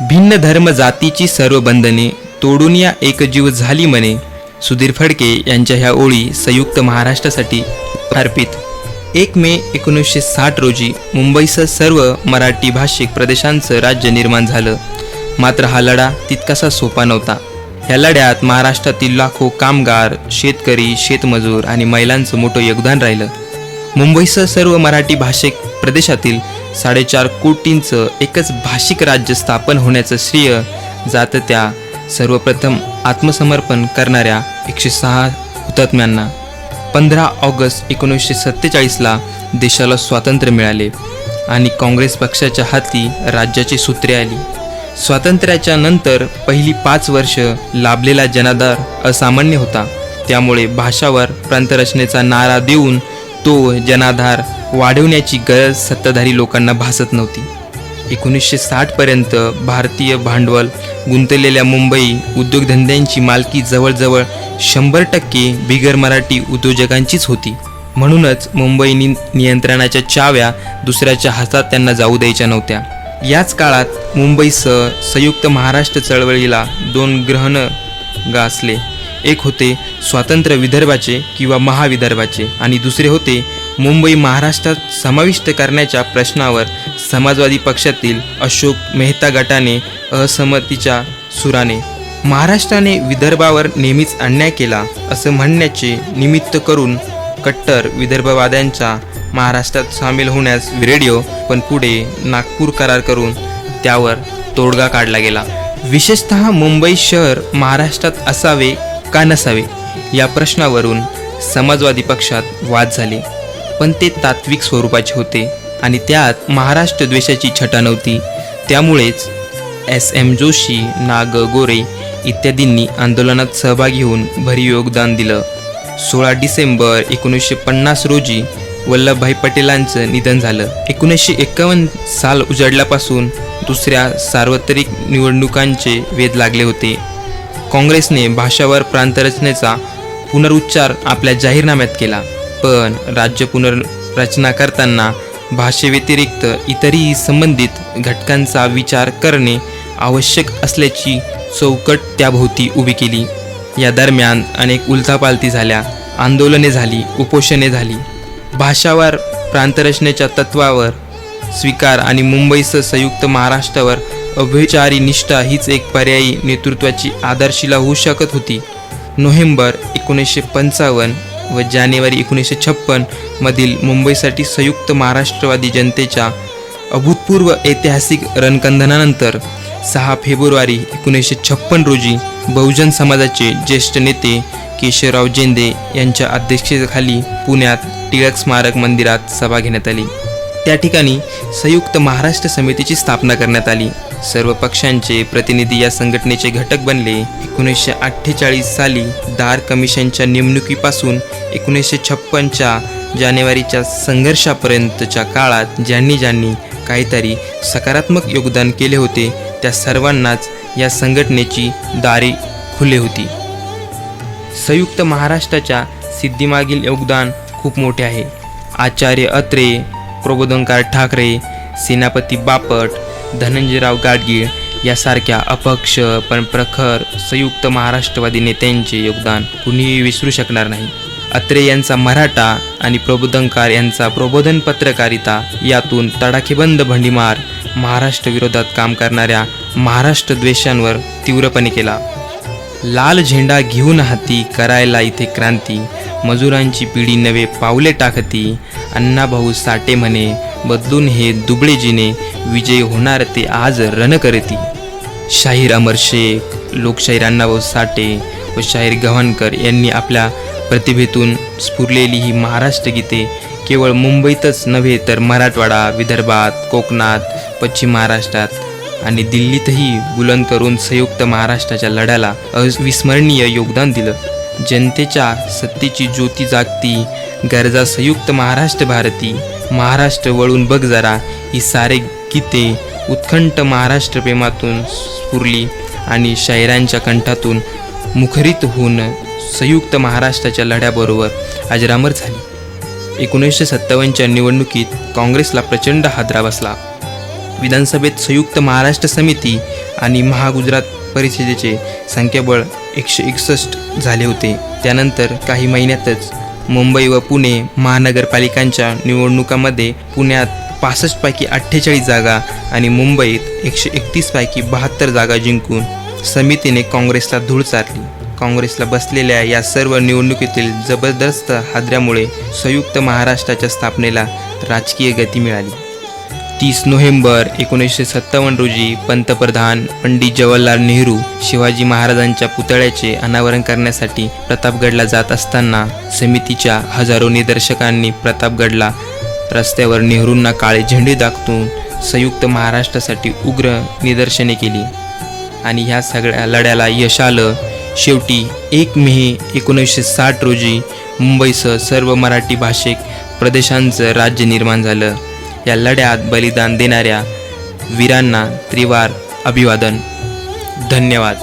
भिन्न धर्म जातीची सर्व बंधने तोडून या एकजीव झाली म्हणे. सुधीर फडके यांच्या ह्या ओळी संयुक्त महाराष्ट्रासाठी अर्पित. एक मे एकोणीसशे साठ रोजी मुंबईसह सर्व मराठी भाषिक प्रदेशांचं राज्य निर्माण झालं. मात्र हा लढा तितकासा सोपा नव्हता. ह्या लढ्यात महाराष्ट्रातील लाखो कामगार शेतकरी शेतमजूर आणि महिलांचं मोठं योगदान राहिलं. मुंबईसह सर्व मराठी भाषिक प्रदेशातील साडेचार कोटींचं एकच भाषिक राज्य स्थापन होण्याचं श्रेय जातं त्या सर्वप्रथम आत्मसमर्पण करणाऱ्या एकशे सहा हुतात्म्यांना. पंधरा ऑगस्ट एकोणीसशे सत्तेचाळीसला देशाला स्वातंत्र्य मिळाले आणि काँग्रेस पक्षाच्या हाती राज्याची सूत्रे आली. स्वातंत्र्याच्या नंतर पहिली पाच वर्ष लाभलेला जनाधार असामान्य होता. त्यामुळे भाषावर प्रांतरचनेचा नारा देऊन तो जनाधार वाढवण्याची गरज सत्ताधारी लोकांना भासत नव्हती. एकोणीसशे साठपर्यंत भारतीय भांडवल गुंतलेल्या मुंबई उद्योगधंद्यांची मालकी जवळजवळ शंभर टक्के बिगर मराठी उद्योजकांचीच होती. म्हणूनच मुंबई नि नियंत्रणाच्या चाव्या दुसऱ्याच्या हातात त्यांना जाऊ द्यायच्या नव्हत्या. याच काळात मुंबईसह संयुक्त महाराष्ट्र चळवळीला दोन ग्रहण गासले. एक होते स्वातंत्र्य विदर्भाचे किंवा महाविदर्भाचे आणि दुसरे होते मुंबई महाराष्ट्रात समाविष्ट करण्याच्या प्रश्नावर समाजवादी पक्षातील अशोक मेहता गटाने असहमतीच्या सुराने. महाराष्ट्राने विदर्भावर नेहमीच अन्याय केला असं म्हणण्याचे निमित्त करून कट्टर विदर्भवाद्यांचा महाराष्ट्रात सामील होण्यास रेडिओ पण पुढे नागपूर करार करून त्यावर तोडगा काढला गेला. विशेषतः मुंबई शहर महाराष्ट्रात असावे का नसावे या प्रश्नावरून समाजवादी पक्षात वाद झाले. पण ते तात्विक स्वरूपाचे होते आणि त्यात महाराष्ट्र द्वेषाची छटा नव्हती. त्यामुळेच एस एम जोशी नाग गोरे इत्यादींनी आंदोलनात सहभागी होऊन भरीव योगदान दिलं. सोळा डिसेंबर एकोणीसशे पन्नास रोजी वल्लभभाई पटेलांचं निधन झालं. एकोणीसशे एकावन्न साल उजाडल्यापासून दुसऱ्या सार्वत्रिक निवडणुकांचे वेध लागले होते. काँग्रेसने भाषावर प्रांतरचनेचा पुनरुच्चार आपल्या जाहीरनाम्यात केला. पण राज्य पुनर्रचना करताना भाषेव्यतिरिक्त इतरही संबंधित घटकांचा विचार करणे आवश्यक असल्याची चौकट त्याभोवती उभी केली. या दरम्यान अनेक उलथापालथी झाल्या आंदोलने झाली उपोषणे झाली. भाषावर प्रांतरचनेच्या तत्वावर स्वीकार आणि मुंबईसह संयुक्त महाराष्ट्रावर अभ्यचारी निष्ठा हीच एक पर्यायी नेतृत्वाची आधारशिला होऊ शकत होती. नोव्हेंबर एकोणीसशे पंचावन्न व जानेवारी एकोणीसशे छप्पनमधील मुंबईसाठी संयुक्त महाराष्ट्रवादी जनतेच्या अभूतपूर्व ऐतिहासिक रणकंधनानंतर सहा फेब्रुवारी एकोणीसशे छप्पन रोजी बहुजन समाजाचे ज्येष्ठ नेते केशवराव जेंदे यांच्या अध्यक्षतेखाली पुण्यात टिळक स्मारक मंदिरात सभा घेण्यात आली. त्या ठिकाणी संयुक्त महाराष्ट्र समितीची स्थापना करण्यात आली. सर्व पक्षांचे प्रतिनिधी या संघटनेचे घटक बनले. एकोणीसशे अठ्ठेचाळीस साली दार कमिशनच्या नेमणुकीपासून एकोणीसशे छप्पनच्या जानेवारीच्या संघर्षापर्यंतच्या काळात ज्यांनी ज्यांनी काहीतरी सकारात्मक योगदान केले होते त्या सर्वांनाच या संघटनेची दारे खुले होती. संयुक्त महाराष्ट्राच्या सिद्धीमागील योगदान खूप मोठे आहे. आचार्य अत्रे प्रबोधनकार ठाकरे सेनापती बापट धनंजयराव गाडगीळ यासारख्या अपक्ष पण प्रखर संयुक्त महाराष्ट्रवादी नेत्यांचे योगदान कुणीही विसरू शकणार नाही. अत्रे यांचा मराठा आणि प्रबोधनकार यांचा प्रबोधन पत्रकारिता यातून तडाखेबंद भंडीमार महाराष्ट्र विरोधात काम करणाऱ्या महाराष्ट्र द्वेषांवर तीव्रपणे केला. लाल झेंडा घेऊन हाती करायला इथे क्रांती मजुरांची पिढी नवे पावले टाकती अण्णाभाऊ साठे म्हणे बदलून हे दुबळे जिने विजय होणार ते आज रण करती. शाहीर अमर शेख लोकशाहीर अण्णाभाऊ साठे व शाहीर गव्हाणकर यांनी आपल्या प्रतिभेतून स्फुरलेली ही महाराष्ट्र गीते केवळ मुंबईतच नव्हे तर मराठवाडा विदर्भात कोकणात पश्चिम महाराष्ट्रात आणि दिल्लीतही बुलंद करून संयुक्त महाराष्ट्राच्या लढ्याला अविस्मरणीय योगदान दिलं. जनतेच्या सत्तेची ज्योती जागती गरजा संयुक्त महाराष्ट्र भारती महाराष्ट्र वळून बघ जरा. ही सारे गीते उत्कंठ महाराष्ट्र प्रेमातून स्फुरली आणि शायरांच्या कंठातून मुखरित होऊन संयुक्त महाराष्ट्राच्या लढ्याबरोबर अजरामर झाली. एकोणीसशे सत्तावन्नच्या निवडणुकीत काँग्रेसला प्रचंड हादरा बसला. विधानसभेत संयुक्त महाराष्ट्र समिती आणि महागुजरात परिषदेचे संख्याबळ एकशे एकसष्ट झाले होते. त्यानंतर काही महिन्यातच मुंबई व पुणे महानगरपालिकांच्या निवडणुकामध्ये पुण्यात पासष्टपैकी अठ्ठेचाळीस जागा आणि मुंबईत एकशे एकतीसपैकी बहात्तर जागा जिंकून समितीने काँग्रेसला धूळ चारली. काँग्रेसला बसलेल्या या सर्व निवडणुकीतील जबरदस्त हादऱ्यामुळे संयुक्त महाराष्ट्राच्या स्थापनेला राजकीय गती मिळाली. तीस नोव्हेंबर एकोणीसशे सत्तावन्न रोजी पंतप्रधान पंडित जवाहरलाल नेहरू शिवाजी महाराजांच्या पुतळ्याचे अनावरण करण्यासाठी प्रतापगडला जात असताना समितीच्या हजारो निदर्शकांनी प्रतापगडला रस्त्यावर नेहरूंना काळे झेंडे दाखवून संयुक्त महाराष्ट्रासाठी उग्र निदर्शने केली. आणि ह्या सगळ्या लढ्याला यश आलं. शेवटी एक मे एकोणीसशे साठ रोजी मुंबईसह सर्व मराठी भाषिक प्रदेशांचं राज्य निर्माण झालं. या लढ्यात बलिदान देणाऱ्या वीरांना त्रिवार अभिवादन. धन्यवाद.